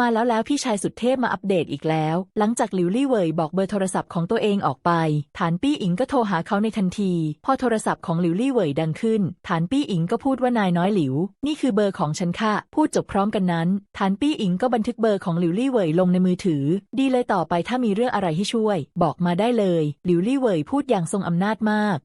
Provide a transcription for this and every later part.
มาแล้วแล้วพี่ชายสุดเทพมาอัปเดตอีกแล้ว หลังจากหลิวลี่เหวยบอกเบอร์โทรศัพท์ของตัวเองออกไป ฐานปี้อิงก็โทรหาเขาในทันที พอโทรศัพท์ของหลิวลี่เหวยดังขึ้น ฐานปี้อิงก็พูดว่านายน้อยหลิว นี่คือเบอร์ของฉันค่ะ พูดจบพร้อมกันนั้น ฐานปี้อิงก็บันทึกเบอร์ของหลิวลี่เหวยลงในมือถือ ดีเลยต่อไปถ้ามีเรื่องอะไรให้ช่วย บอกมาได้เลย หลิวลี่เหวยพูดอย่างทรงอำนาจมาก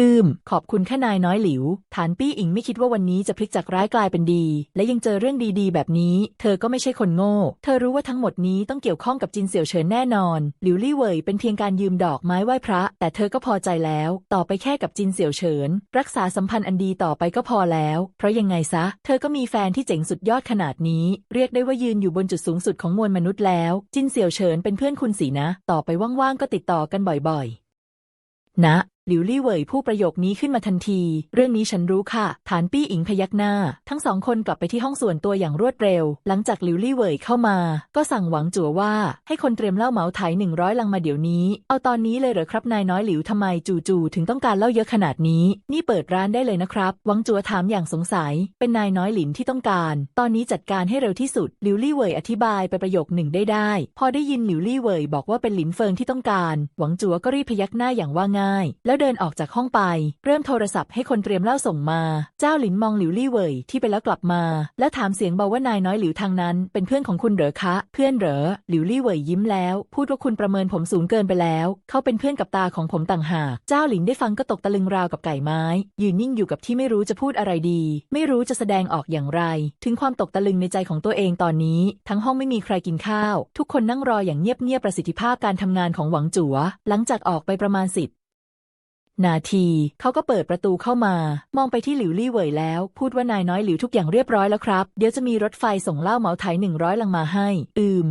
อืม ขอบคุณแค่นายน้อยหลิว ฐานปี้อิงไม่คิดว่าวันนี้จะพลิกจากร้ายกลายเป็นดี และยังเจอเรื่องดีๆ แบบนี้ เธอก็ไม่ใช่คนโง่ เธอรู้ว่าทั้งหมดนี้ต้องเกี่ยวข้องกับจินเสี่ยวเฉินแน่นอน หลิวลี่เหวยเป็นเพียงการยืมดอกไม้ไหว้พระ แต่เธอก็พอใจแล้ว ต่อไปแค่กับจินเสี่ยวเฉิน รักษาสัมพันธ์อันดีต่อไปก็พอแล้ว เพราะยังไงซะ เธอก็มีแฟนที่เจ๋งสุดยอดขนาดนี้ เรียกได้ว่ายืนอยู่บนจุดสูงสุดของมวลมนุษย์แล้ว จินเสี่ยวเฉินเป็นเพื่อนคุณสีนะ ต่อไปว่างๆก็ติดต่อกันบ่อยๆ นะ หลิวลี่เหวยพูดประโยคนี้ขึ้นมาทันที เรื่องนี้ฉันรู้ค่ะ ฐานปี้อิงพยักหน้า ทั้งสองคนกลับไปที่ห้องส่วนตัวอย่างรวดเร็ว หลังจากหลิวลี่เหวยเข้ามา ก็สั่งหวังจั่วว่า ให้คนเตรียมเหล้าเหมาไถหนึ่งร้อยลังมาเดี๋ยวนี้ เอาตอนนี้เลยเหรอครับนายน้อยหลิวทำไมจู่ๆถึงต้องการเหล้าเยอะขนาดนี้ นี่เปิดร้านได้เลยนะครับ หวังจั่วถามอย่างสงสัย เป็นนายน้อยหลินที่ต้องการ ตอนนี้จัดการให้เร็วที่สุดหลิวลี่เหวยอธิบายไปประโยคหนึ่งได้ได้ พอได้ยินหลิวลี่เหวยบอกว่าเป็นหลินเฟิงที่ต้องการ หวังจั่วก็รีบพยักหน้าอย่างว่าง่ายแล้วเดินออกจากห้องไป เริ่มโทรศัพท์ให้คนเตรียมเหล้าส่งมา เจ้าหลินมองหลิวลี่เวยที่ไปแล้วกลับมา แล้วถามเสียงเบาว่านายน้อยหลิวทางนั้นเป็นเพื่อนของคุณเหรอคะ เพื่อนเหรอหลิวลี่เวยยิ้มแล้ว พูดว่าคุณประเมินผมสูงเกินไปแล้ว เขาเป็นเพื่อนกับตาของผมต่างหาก เจ้าหลินได้ฟังก็ตกตะลึงราวกับไก่ไม้ ยืนนิ่งอยู่กับที่ไม่รู้จะพูดอะไรดี ไม่รู้จะแสดงออกอย่างไร ถึงความตกตะลึงในใจของตัวเองตอนนี้ ทั้งห้องไม่มีใครกินข้าว ทุกคนนั่งรออย่างเงียบๆประสิทธิภาพการทำงานของหวังจัวหลังจากออกไปประมาณสิบ นาทีเขาก็เปิดประตูเข้ามามองไปที่หลิวลี่เหวยแล้ว พูดว่านายน้อยหลิวทุกอย่างเรียบร้อยแล้วครับ เดี๋ยวจะมีรถไฟส่งเหล้าเหมาไถหนึ่งร้อยลังมาให้ อืม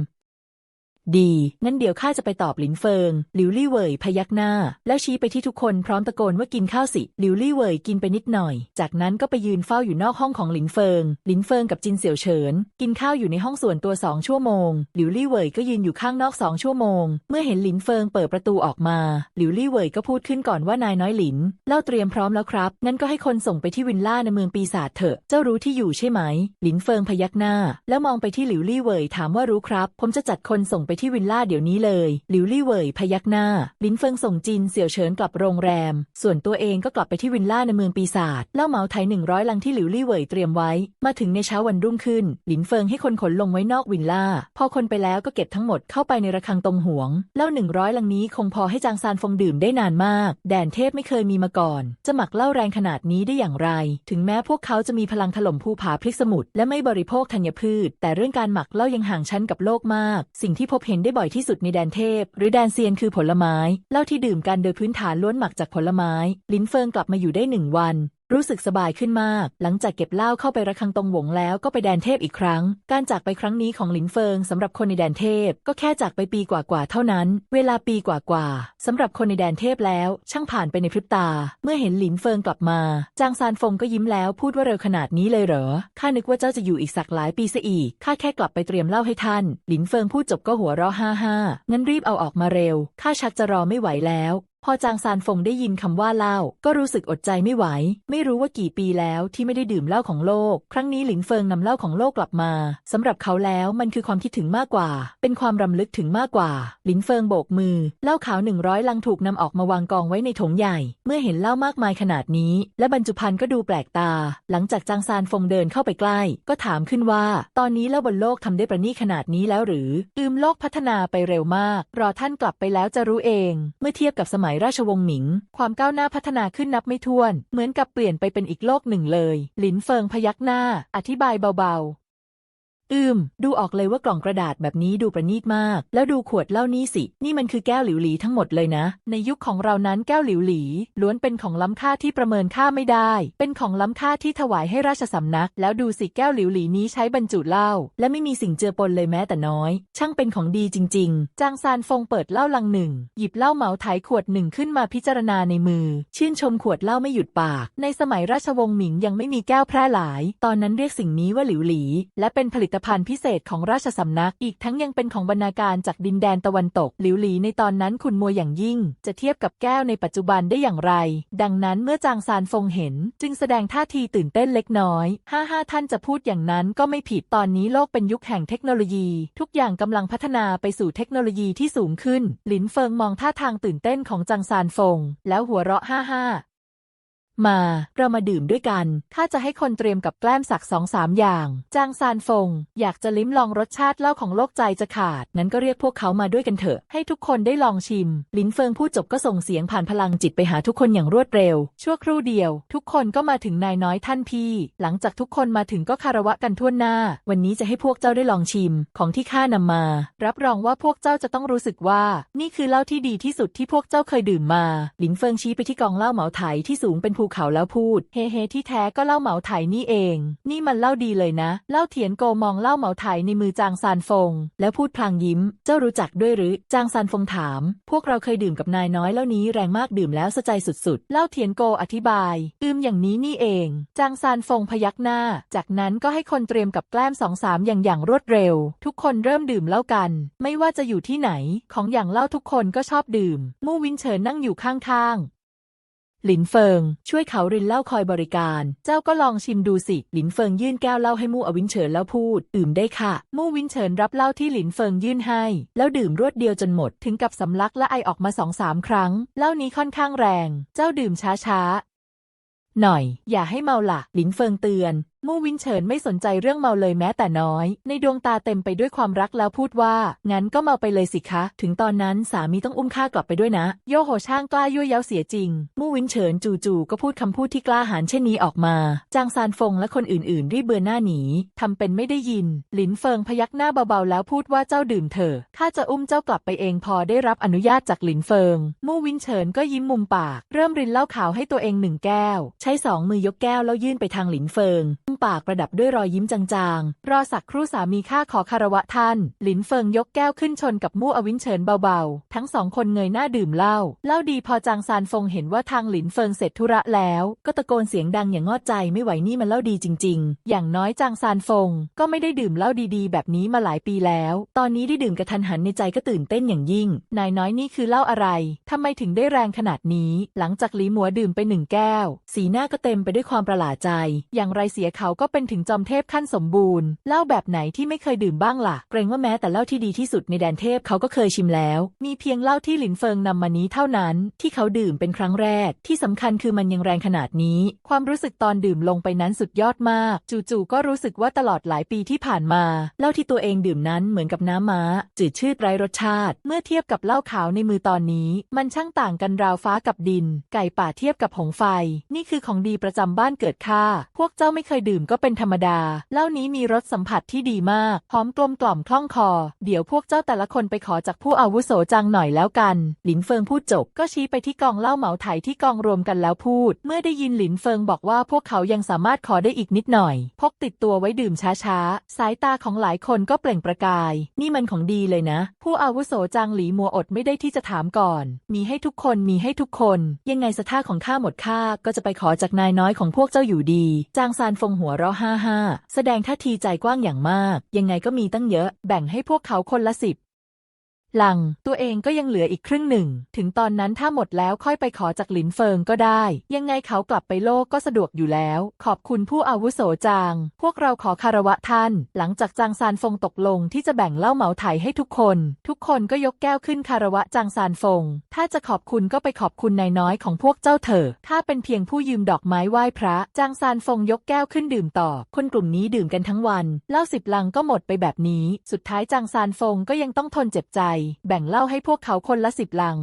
ดีงั้นเดี๋ยวข้าจะไปตอบหลินเฟิง หลิวลี่เหวยพยักหน้า แล้วชี้ไปที่ทุกคนพร้อมตะโกนว่ากินข้าวสิ หลิวลี่เหวยกินไปนิดหน่อย จากนั้นก็ไปยืนเฝ้าอยู่นอกห้องของหลินเฟิง หลินเฟิงกับจินเสี่ยวเฉิน กินข้าวอยู่ในห้องส่วนตัวสองชั่วโมง หลิวลี่เหวยก็ยืนอยู่ข้างนอกสองชั่วโมง เมื่อเห็นหลินเฟิงเปิดประตูออกมา หลิวลี่เหวยก็พูดขึ้นก่อนว่านายน้อยหลิน เล่าเตรียมพร้อมแล้วครับ งั้นก็ให้คนส่งไปที่วิลล่าในเมืองปีศาจเถอะ เจ้ารู้ที่อยู่ใช่ไหม หลินเฟิงพยักหน้า แล้วมองไปที่หลิวลี่เวยถามว่ารู้ครับ ผมจะจัดคนส่งไปที่วิลล่าเดี๋ยวนี้เลยหลิวลี่เวยพยักหน้า ลินเฟิงส่งจินเสี่ยวเฉินกลับโรงแรม ส่วนตัวเองก็กลับไปที่วิลล่าในเมืองปีศาจเล่าเหมาไทยหนึ่งร้อยลังที่หลิวลี่เวยเตรียมไว้ มาถึงในเช้าวันรุ่งขึ้น หลินเฟิงให้คนขนลงไว้นอกวิลล่า พอคนไปแล้วก็เก็บทั้งหมดเข้าไปในระฆังตรงหวงเหล้าหนึ่งร้อยลังนี้คงพอให้จางซานฟงดื่มได้นานมาก แดนเทพไม่เคยมีมาก่อน จะหมักเล้าแรงขนาดนี้ได้อย่างไร ถึงแม้พวกเขาจะมีพลังถล่มภูผาพลิกสมุทรและไม่บริโภคธัญพืช แต่เรื่องการหมักเล้ายังห่างชั้นกับโลกมาก สิ่งที่พบเห็นได้บ่อยที่สุดในแดนเทพ หรือแดนเซียนคือผลไม้เหล้าที่ดื่มกันโดยพื้นฐานล้วนหมักจากผลไม้ ลิ้นเฟิงกลับมาอยู่ได้หนึ่งวัน รู้สึกสบายขึ้นมาก หลังจากเก็บเหล้าเข้าไประฆังตรงหวงแล้วก็ไปแดนเทพอีกครั้ง การจากไปครั้งนี้ของหลินเฟิงสำหรับคนในแดนเทพก็แค่จากไปปีกว่าๆเท่านั้น เวลาปีกว่าๆสำหรับคนในแดนเทพแล้ว ช่างผ่านไปในพริบตา เมื่อเห็นหลินเฟิงกลับมา จางซานฟงก็ยิ้มแล้วพูดว่าเร็วขนาดนี้เลยเหรอข้านึกว่าเจ้าจะอยู่อีกสักหลายปีซะอีกข้าแค่กลับไปเตรียมเหล้าให้ท่าน หลินเฟิงพูดจบก็หัวเราะฮ่าฮ่างั้นรีบเอาออกมาเร็วข้าชักจะรอไม่ไหวแล้ว พอจางซานฟงได้ยินคำว่าเหล้าก็รู้สึกอดใจไม่ไหว ไม่รู้ว่ากี่ปีแล้วที่ไม่ได้ดื่มเหล้าของโลก ครั้งนี้หลินเฟิงนำเหล้าของโลกกลับมาสำหรับเขาแล้วมันคือความคิดถึงมากกว่า เป็นความรำลึกถึงมากกว่า หลินเฟิงโบกมือเหล้าขาวหนึ่งร้อยลังถูกนำออกมาวางกองไว้ในถงใหญ่ เมื่อเห็นเหล้ามากมายขนาดนี้ และบรรจุภัณฑ์ก็ดูแปลกตา หลังจากจางซานฟงเดินเข้าไปใกล้ ก็ถามขึ้นว่า ตอนนี้เหล้าบนโลกทำได้ประณีตขนาดนี้แล้วหรือ อืมโลกพัฒนาไปเร็วมาก รอท่านกลับไปแล้วจะรู้เอง เมื่อเทียบกับสมัยราชวงศ์หมิง ความก้าวหน้าพัฒนาขึ้นนับไม่ถ้วน เหมือนกับเปลี่ยนไปเป็นอีกโลกหนึ่งเลย หลินเฟิงพยักหน้า อธิบายเบาๆ อืม ดูออกเลยว่ากล่องกระดาษแบบนี้ดูประณีตมาก แล้วดูขวดเหล้านี่สิ นี่มันคือแก้วหลิวหลีทั้งหมดเลยนะ ในยุคของเรานั้นแก้วหลิวหลี ล้วนเป็นของล้ำค่าที่ประเมินค่าไม่ได้ เป็นของล้ำค่าที่ถวายให้ราชสำนัก แล้วดูสิแก้วหลิวหลีนี้ใช้บรรจุเหล้าและไม่มีสิ่งเจือปนเลยแม้แต่น้อย ช่างเป็นของดีจริง ๆ จางซานฟงเปิดเหล้าลังหนึ่ง หยิบเหล้าเหมาไถขวดหนึ่งขึ้นมาพิจารณาในมือ ชื่นชมขวดเหล้าไม่หยุดปาก ในสมัยราชวงศ์หมิงยังไม่มีแก้วแพร่หลาย ตอนนั้นเรียกสิ่งนี้ว่าหลิวหลี และเป็นผลิตตภัณฑ์พิเศษของราชสำนัก อีกทั้งยังเป็นของบรรณาการจากดินแดนตะวันตก หลิวหลีในตอนนั้นขุนมัวอย่างยิ่ง จะเทียบกับแก้วในปัจจุบันได้อย่างไร ดังนั้นเมื่อจางซานฟงเห็น จึงแสดงท่าทีตื่นเต้นเล็กน้อย ห้าห้าท่านจะพูดอย่างนั้นก็ไม่ผิดตอนนี้โลกเป็นยุคแห่งเทคโนโลยี ทุกอย่างกำลังพัฒนาไปสู่เทคโนโลยีที่สูงขึ้น หลินเฟิงมองท่าทางตื่นเต้นของจางซานฟง แล้วหัวเราะห้าห้า มา เรามาดื่มด้วยกัน ข้าจะให้คนเตรียมกับแกล้มสักสองสามอย่าง จางซานฟง อยากจะลิ้มลองรสชาติเหล้าของโลกใจจะขาด นั้นก็เรียกพวกเขามาด้วยกันเถอะ ให้ทุกคนได้ลองชิม ลินเฟิงพูดจบก็ส่งเสียงผ่านพลังจิตไปหาทุกคนอย่างรวดเร็ว ชั่วครู่เดียว ทุกคนก็มาถึงนายน้อยท่านพี่ หลังจากทุกคนมาถึงก็คารวะกันทั่วหน้า วันนี้จะให้พวกเจ้าได้ลองชิม ของที่ข้านำมา รับรองว่าพวกเจ้าจะต้องรู้สึกว่า นี่คือเหล้าที่ดีที่สุดที่พวกเจ้าเคยดื่มมา ลินเฟิงชี้ไปที่กองเหล้าเหมาไถที่สูงเป็นภูเขาแล้วพูด เฮเฮที่แท้ก็เล้าเหมาไถนี่เอง นี่มันเล้าดีเลยนะ เล้าเถียนโกมองเล้าเหมาไถในมือจางซานฟง แล้วพูดพลางยิ้ม เจ้ารู้จักด้วยหรือ จางซานฟงถาม พวกเราเคยดื่มกับนายน้อยเหล้านี้แรงมากดื่มแล้วสะใจสุดๆ เล้าเทียนโกอธิบายอืมอย่างนี้นี่เอง จางซานฟงพยักหน้า จากนั้นก็ให้คนเตรียมกับแกล้มสองสามอย่างอย่างรวดเร็ว ทุกคนเริ่มดื่มเหล้ากัน ไม่ว่าจะอยู่ที่ไหน ของอย่างเหล้าทุกคนก็ชอบดื่ม มู่วินเฉินนั่งอยู่ข้างๆ หลินเฟิง ช่วยเขารินเหล้าคอยบริการ เจ้าก็ลองชิมดูสิ หลินเฟิงยื่นแก้วเหล้าให้มู่อวินเฉินแล้วพูด ดื่มได้ค่ะ มู่วินเฉินรับเหล้าที่หลินเฟิงยื่นให้ แล้วดื่มรวดเดียวจนหมด ถึงกับสำลักและไอออกมาสองสามครั้ง เหล้านี้ค่อนข้างแรง เจ้าดื่มช้าๆหน่อย อย่าให้เมาละหลินเฟิงเตือน มู่วินเฉินไม่สนใจเรื่องเมาเลยแม้แต่น้อย ในดวงตาเต็มไปด้วยความรักแล้วพูดว่า งั้นก็เมาไปเลยสิคะ ถึงตอนนั้นสามีต้องอุ้มข้ากลับไปด้วยนะ โยโหช่างกล้ายั่วเย้าเสียจริง มู่วินเฉินจู่ๆก็พูดคำพูดที่กล้าหาญเช่นนี้ออกมา จางซานฟงและคนอื่นๆรีบเบือนหน้าหนีทำเป็นไม่ได้ยิน หลินเฟิงพยักหน้าเบาๆแล้วพูดว่าเจ้าดื่มเถอะข้าจะอุ้มเจ้ากลับไปเองพอได้รับอนุญาตจากหลินเฟิง มู่วินเฉินก็ยิ้มมุมปาก เริ่มรินเหล้าขาวให้ตัวเองหนึ่งแก้ว ใช้สองมือยกแก้วแล้วยื่นไปทางหลินเฟิงปากประดับด้วยรอยยิ้มจางๆ รอสักครู่สามีข้าขอคารวะท่าน หลินเฟิงยกแก้วขึ้นชนกับมู่อวินเฉินเบาๆ ทั้งสองคนเงยหน้าดื่มเหล้า เหล้าดีพอจางซานฟงเห็นว่าทางหลินเฟิงเสร็จธุระแล้ว ก็ตะโกนเสียงดังอย่างงอดใจไม่ไหวนี่มันเหล้าดีจริง ๆ อย่างน้อยจางซานฟง ก็ไม่ได้ดื่มเหล้าดีๆ แบบนี้มาหลายปีแล้ว ตอนนี้ได้ดื่มกระทันหันในใจก็ตื่นเต้นอย่างยิ่ง นายน้อยนี่คือเหล้าอะไรทำไมถึงได้แรงขนาดนี้ หลังจากหลีหมัวดื่มไปหนึ่งแก้ว สีหน้าก็เต็มไปด้วยความประหลาดใจ อย่างไรเสียเขาขาก็เป็นถึงจอมเทพขั้นสมบูรณ์เหล้าแบบไหนที่ไม่เคยดื่มบ้างล่ะ เกรงว่าแม้แต่เหล้าที่ดีที่สุดในแดนเทพเขาก็เคยชิมแล้ว มีเพียงเหล้าที่หลินเฟิงนำมานี้เท่านั้น ที่เขาดื่มเป็นครั้งแรก ที่สำคัญคือมันยังแรงขนาดนี้ ความรู้สึกตอนดื่มลงไปนั้นสุดยอดมาก จู่ๆก็รู้สึกว่าตลอดหลายปีที่ผ่านมาเหล้าที่ตัวเองดื่มนั้นเหมือนกับน้ำม้า จืดชืดไร้รสชาติ เมื่อเทียบกับเหล้าขาวในมือตอนนี้ มันช่างต่างกันราวฟ้ากับดิน ไก่ป่าเทียบกับหงไฟ นี่คือของดีประจำบ้านเกิดข้าพวกเจ้าไม่เคยดื่มก็เป็นธรรมดา เหล้านี้มีรสสัมผัสที่ดีมาก หอมกลมกล่อมคล่องคอ เดี๋ยวพวกเจ้าแต่ละคนไปขอจากผู้อาวุโสจังหน่อยแล้วกัน หลินเฟิงพูดจบ ก็ชี้ไปที่กองเหล้าเหมาไถที่กองรวมกันแล้วพูด เมื่อได้ยินหลินเฟิงบอกว่าพวกเขายังสามารถขอได้อีกนิดหน่อย พกติดตัวไว้ดื่มช้าๆ สายตาของหลายคนก็เปล่งประกาย นี่มันของดีเลยนะ ผู้อาวุโสจางหลีมัวอดไม่ได้ที่จะถามก่อน มีให้ทุกคนมีให้ทุกคน ยังไงสท่าของข้าหมดค่าก็จะไปขอจากนายน้อยของพวกเจ้าอยู่ดี จางซานฟงหัวเราะห้าห้าแสดงท่าทีใจกว้างอย่างมาก ยังไงก็มีตั้งเยอะ แบ่งให้พวกเขาคนละสิบ หลังตัวเองก็ยังเหลืออีกครึ่งหนึ่ง ถึงตอนนั้นถ้าหมดแล้วค่อยไปขอจากหลินเฟิงก็ได้ ยังไงเขากลับไปโลกก็สะดวกอยู่แล้ว ขอบคุณผู้อาวุโสจาง พวกเราขอคารวะท่าน หลังจากจางซานฟงตกลงที่จะแบ่งเล้าเหมาไถให้ทุกคน ทุกคนก็ยกแก้วขึ้นคารวะจางซานฟง ถ้าจะขอบคุณก็ไปขอบคุณนายน้อยของพวกเจ้าเถอะ ถ้าเป็นเพียงผู้ยืมดอกไม้ไหว้พระ จางซานฟงยกแก้วขึ้นดื่มต่อ คนกลุ่มนี้ดื่มกันทั้งวัน เล้าสิบลังก็หมดไปแบบนี้ สุดท้ายจางซานฟงก็ยังต้องทนเจ็บใจแบ่งเหล้าให้พวกเขาคนละสิบลัง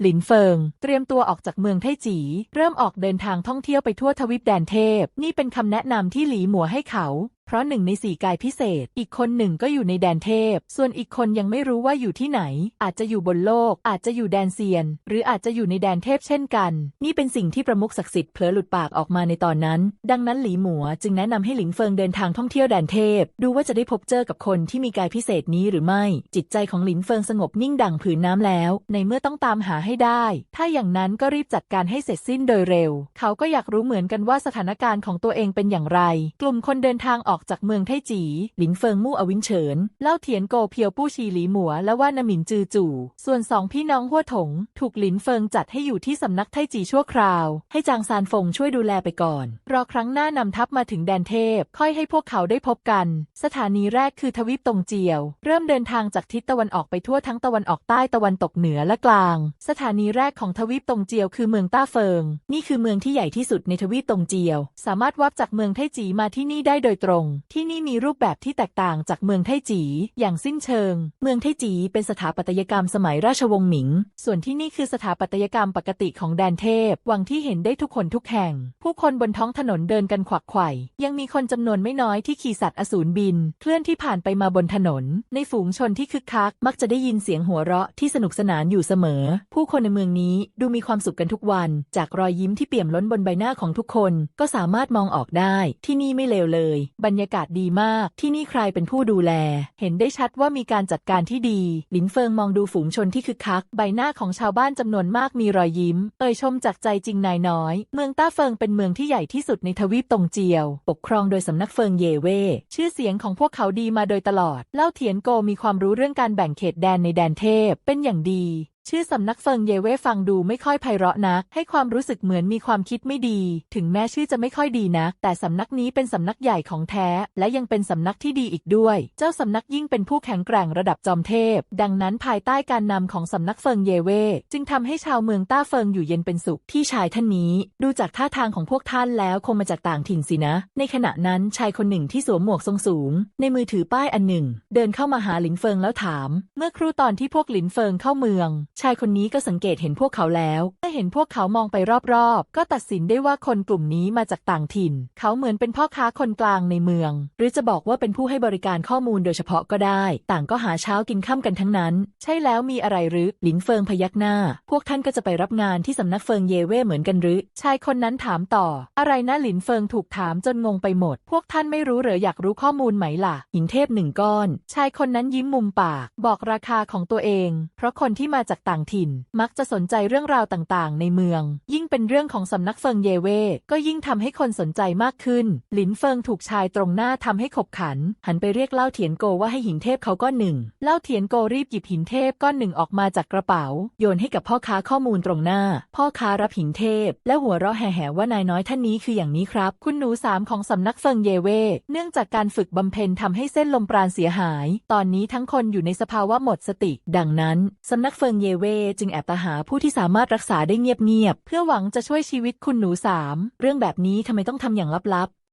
หลินเฟิง เตรียมตัวออกจากเมืองไทจี เริ่มออกเดินทางท่องเที่ยวไปทั่วทวีปแดนเทพ นี่เป็นคำแนะนำที่หลีหมัวให้เขา เพราะหนึ่งในสี่กายพิเศษ อีกคนหนึ่งก็อยู่ในแดนเทพ ส่วนอีกคนยังไม่รู้ว่าอยู่ที่ไหน อาจจะอยู่บนโลก อาจจะอยู่แดนเซียน หรืออาจจะอยู่ในแดนเทพเช่นกัน นี่เป็นสิ่งที่ประมุขศักดิ์สิทธิ์เผลอหลุดปากออกมาในตอนนั้น ดังนั้นหลีหมัวจึงแนะนำให้หลิงเฟิงเดินทางท่องเที่ยวแดนเทพ ดูว่าจะได้พบเจอกับคนที่มีกายพิเศษนี้หรือไม่ จิตใจของหลินเฟิงสงบนิ่งดังผืนน้ำแล้ว ในเมื่อต้องตามหาให้ได้ ถ้าอย่างนั้นก็รีบจัดการให้เสร็จสิ้นโดยเร็ว เขาก็อยากรู้เหมือนกันว่าสถานการณ์ของตัวเองเป็นอย่างไร กลุ่มคนเดินทางออกอกจากเมืองไทจี หลินเฟิงมู่อวินเฉิน เล่าเถียนโกเพียวปู้ชีหลีหมัว และว่านาหมินจือจู่ ส่วนสองพี่น้องหัวถง ถูกหลินเฟิงจัดให้อยู่ที่สำนักไทจีชั่วคราว ให้จางซานฟงช่วยดูแลไปก่อน รอครั้งหน้านำทัพมาถึงแดนเทพ ค่อยให้พวกเขาได้พบกัน สถานีแรกคือทวีปตงเจียว เริ่มเดินทางจากทิศตะวันออกไปทั่วทั้งตะวันออกใต้ตะวันตกเหนือและกลาง สถานีแรกของทวีปตงเจียวคือเมืองต้าเฟิง นี่คือเมืองที่ใหญ่ที่สุดในทวีปตงเจียว สามารถวับจากเมืองไทจีมาที่นี่ได้โดยตรงที่นี่มีรูปแบบที่แตกต่างจากเมืองไทจี อย่างสิ้นเชิง เมืองไทจีเป็นสถาปัตยกรรมสมัยราชวงศ์หมิง ส่วนที่นี่คือสถาปัตยกรรมปกติของแดนเทพ วังที่เห็นได้ทุกคนทุกแห่ง ผู้คนบนท้องถนนเดินกันขวักไขว่ ยังมีคนจำนวนไม่น้อยที่ขี่สัตว์อสูรบิน เคลื่อนที่ผ่านไปมาบนถนน ในฝูงชนที่คึกคัก มักจะได้ยินเสียงหัวเราะที่สนุกสนานอยู่เสมอ ผู้คนในเมืองนี้ดูมีความสุขกันทุกวัน จากรอยยิ้มที่เปี่ยมล้นบนใบหน้าของทุกคน ก็สามารถมองออกได้ ที่นี่ไม่เลวเลยบรรยากาศดีมาก ที่นี่ใครเป็นผู้ดูแล เห็นได้ชัดว่ามีการจัดการที่ดี หลินเฟิงมองดูฝูงชนที่คึกคัก ใบหน้าของชาวบ้านจำนวนมากมีรอยยิ้ม เอ่ยชมจากใจจริงนายน้อย เมืองต้าเฟิงเป็นเมืองที่ใหญ่ที่สุดในทวีปตงเจียว ปกครองโดยสำนักเฟิงเย่เว่ชื่อเสียงของพวกเขาดีมาโดยตลอด เล่าเถียนโกมีความรู้เรื่องการแบ่งเขตแดนในแดนเทพเป็นอย่างดี ชื่อสำนักเฟิงเยเว่ฟังดูไม่ค่อยไพเราะนัก ให้ความรู้สึกเหมือนมีความคิดไม่ดี ถึงแม้ชื่อจะไม่ค่อยดีนัก แต่สำนักนี้เป็นสำนักใหญ่ของแท้ และยังเป็นสำนักที่ดีอีกด้วย เจ้าสำนักยิ่งเป็นผู้แข็งแกร่งระดับจอมเทพ ดังนั้นภายใต้การนำของสำนักเฟิงเยเว่จึงทำให้ชาวเมืองต้าเฟิงอยู่เย็นเป็นสุขที่ชายท่านนี้ ดูจากท่าทางของพวกท่านแล้วคงมาจากต่างถิ่นสินะ ในขณะนั้นชายคนหนึ่งที่สวมหมวกทรงสูง ในมือถือป้ายอันหนึ่ง เดินเข้ามาหาหลินเฟิงแล้วถาม เมื่อครู่ตอนที่พวกหลินเฟิงเข้าเมืองชายคนนี้ก็สังเกตเห็นพวกเขาแล้วเมื่อเห็นพวกเขามองไปรอบๆ ก็ตัดสินได้ว่าคนกลุ่มนี้มาจากต่างถิ่น เขาเหมือนเป็นพ่อค้าคนกลางในเมือง หรือจะบอกว่าเป็นผู้ให้บริการข้อมูลโดยเฉพาะก็ได้ ต่างก็หาเช้ากินค่ำกันทั้งนั้น ใช่แล้วมีอะไรหรือหลินเฟิงพยักหน้า พวกท่านก็จะไปรับงานที่สำนักเฟิงเยเว่เหมือนกันหรือ ชายคนนั้นถามต่อ อะไรนะหลินเฟิงถูกถามจนงงไปหมด พวกท่านไม่รู้หรืออยากรู้ข้อมูลไหมล่ะหินเทพหนึ่งก้อน ชายคนนั้นยิ้มมุมปาก บอกราคาของตัวเอง เพราะคนที่มาจากต่างถิ่น มักจะสนใจเรื่องราวต่างๆ ในเมือง ยิ่งเป็นเรื่องของสำนักเฟิงเยเว่ก็ยิ่งทำให้คนสนใจมากขึ้น หลินเฟิงถูกชายตรงหน้าทำให้ขบขัน หันไปเรียกเล่าเถียนโกว่าให้หินเทพเขาก้อนหนึ่ง เล่าเถียนโกรีบหยิบหินเทพก้อนหนึ่งออกมาจากกระเป๋า โยนให้กับพ่อค้าข้อมูลตรงหน้า พ่อค้ารับหินเทพ และหัวเราะแห่ๆว่านายน้อยท่านนี้คืออย่างนี้ครับ คุณหนูสามของสำนักเฟิงเยเว่เนื่องจากการฝึกบำเพ็ญทำให้เส้นลมปราณเสียหาย ตอนนี้ทั้งคนอยู่ในสภาวะหมดสติ ดังนั้นสำนักเฟิงเยเว่จึงแอบตาหาผู้ที่สามารถรักษาได้เงียบๆเพื่อหวังจะช่วยชีวิตคุณหนูสามเรื่องแบบนี้ทำไมต้องทำอย่างลับๆ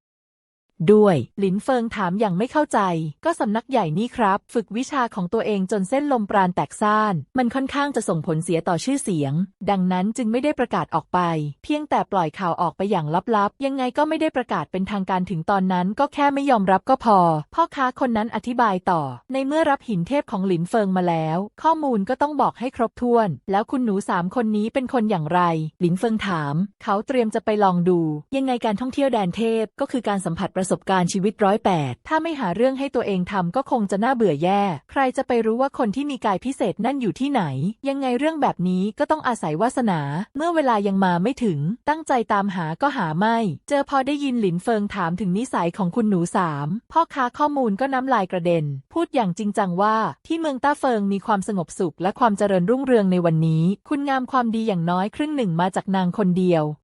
ด้วย หลินเฟิงถามอย่างไม่เข้าใจ ก็สำนักใหญ่นี่ครับ ฝึกวิชาของตัวเองจนเส้นลมปราณแตกซ่าน มันค่อนข้างจะส่งผลเสียต่อชื่อเสียง ดังนั้นจึงไม่ได้ประกาศออกไป เพียงแต่ปล่อยข่าวออกไปอย่างลับๆ ยังไงก็ไม่ได้ประกาศเป็นทางการถึงตอนนั้นก็แค่ไม่ยอมรับก็พอ พ่อค้าคนนั้นอธิบายต่อ ในเมื่อรับหินเทพของหลินเฟิงมาแล้ว ข้อมูลก็ต้องบอกให้ครบถ้วน แล้วคุณหนูสามคนนี้เป็นคนอย่างไร หลินเฟิงถาม เขาเตรียมจะไปลองดู ยังไงการท่องเที่ยวแดนเทพก็คือการสัมผัสประสบการณ์ชีวิตร้อยแปดถ้าไม่หาเรื่องให้ตัวเองทำก็คงจะน่าเบื่อแย่ ใครจะไปรู้ว่าคนที่มีกายพิเศษนั่นอยู่ที่ไหน ยังไงเรื่องแบบนี้ก็ต้องอาศัยวาสนา เมื่อเวลายังมาไม่ถึง ตั้งใจตามหาก็หาไม่ เจอพอได้ยินหลินเฟิงถามถึงนิสัยของคุณหนูสามพ่อค้าข้อมูลก็น้ำลายกระเด็น พูดอย่างจริงจังว่า ที่เมืองต้าเฟิงมีความสงบสุขและความเจริญรุ่งเรืองในวันนี้ คุณงามความดีอย่างน้อยครึ่งหนึ่งมาจากนางคนเดียว